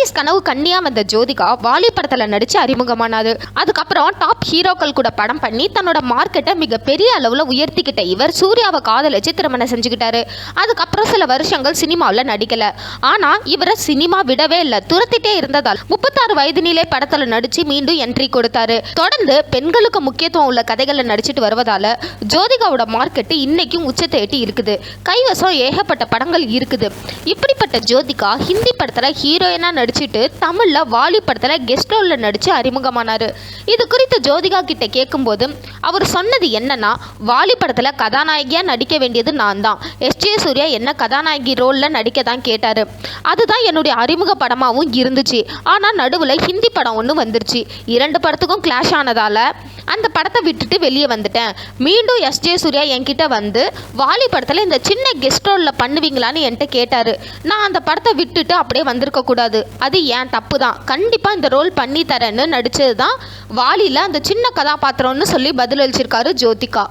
Nineties கனவு கண்ணியா வந்த ஜோதிகா வாலி படத்துல நடிச்சு அறிமுகமானாரு. அதுக்கப்புறம் டாப் ஹீரோக்கள் கூட படம் பண்ணி தன்னோட மார்க்கெட்டை மிக பெரிய அளவுல உயர்த்திக்கிட்ட இவர் சூர்யாவை காதலிச்சு திருமணம் செஞ்சுக்கிட்டாரு. அதுக்கப்புறம் சில வருஷங்கள் சினிமாவில் நடிக்கல. ஆனா இவரை சினிமா விடவே இல்லை துரத்திட்டே இருந்ததால் முப்பத்தாறு வயதினிலே படத்துல நடிச்சு மீண்டும் என்ட்ரி கொடுத்தாரு. தொடர்ந்து பெண்களுக்கு முக்கியத்துவம் உள்ள கதைகளை நடிச்சிட்டு வருவதால ஜோதிகாவோட மார்க்கெட்டு இன்னைக்கும் உச்சத்தை எட்டி இருக்குது. கைவசம் ஏகப்பட்ட படங்கள் இருக்குது. இப்படிப்பட்ட ஜோதிகா ஹிந்தி படத்துல ஹீரோயினா நடிச்சிட்டு தமிழில் வாலி படத்தில் கெஸ்ட் ரோலில் நடித்து அறிமுகமானார். இது குறித்து ஜோதிகா கிட்ட கேட்கும்போது அவர் சொன்னது என்னன்னா வாலி படத்தில் கதாநாயகியாக நடிக்க வேண்டியது நான் தான் எஸ்ஜே சூர்யா என்ன கதாநாயகி ரோலில் நடிக்க தான் கேட்டார். அதுதான் என்னுடைய அறிமுக படமாகவும் இருந்துச்சு. ஆனால் நடுவில் ஹிந்தி படம் ஒன்று வந்துருச்சு. இரண்டு படத்துக்கும் கிளாஷ் ஆனதால் அந்த படத்தை விட்டுட்டு வெளியே வந்துட்டேன். மீண்டும் எஸ் ஜே சூர்யா என்கிட்ட வந்து வாலி படத்தில் இந்த சின்ன கெஸ்ட் ரோலில் பண்ணுவீங்களான்னு என்கிட்ட கேட்டார். நான் அந்த படத்தை விட்டுட்டு அப்படியே வந்திருக்கக்கூடாது அது ஏன் தப்பு தான் கண்டிப்பாக இந்த ரோல் பண்ணி தரேன்னு நடித்தது தான் வாலியில் அந்த சின்ன கதாபாத்திரம்னு சொல்லி பதிலளிச்சிருக்காரு ஜோதிகா.